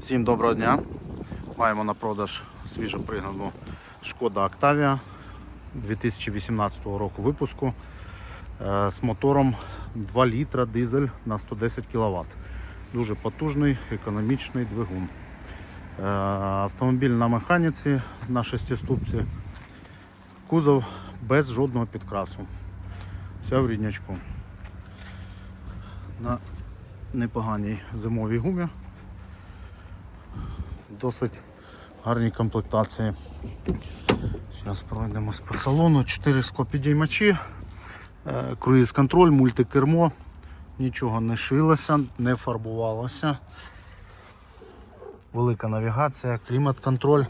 Всім доброго дня. Маємо на продаж свіжо пригнану Шкода Octavia 2018 року випуску е, з мотором 2 літра дизель на 110 кВт. Дуже потужний економічний двигун. Е, Автомобіль на механіці на шестиступці. Кузов без жодного підкрасу. Вся в ріднячку. На непоганій зимовій гумі досить гарні комплектації. Зараз пройдемось по салону. 4 склопідіймачі, е, круїз контроль, мультикермо, нічого не шилося, не фарбувалося. Велика навігація, клімат контроль,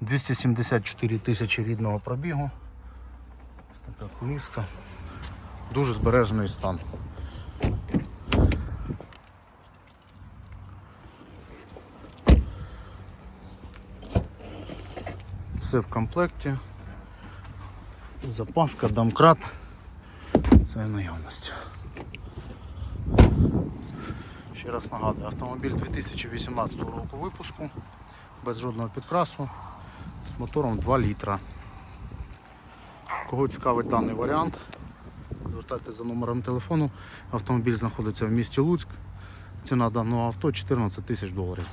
274 тисячі рідного пробігу. Ось така коліска. Дуже збережений стан. Все в комплекті. Запаска, домкрат. Це наявність. Ще раз нагадую, автомобіль 2018 року випуску, без жодного підкрасу, з мотором 2 літра. Кого цікавить даний варіант, звертайтеся за номером телефону. Автомобіль знаходиться в місті Луцьк. Ціна даного авто 14 тисяч доларів.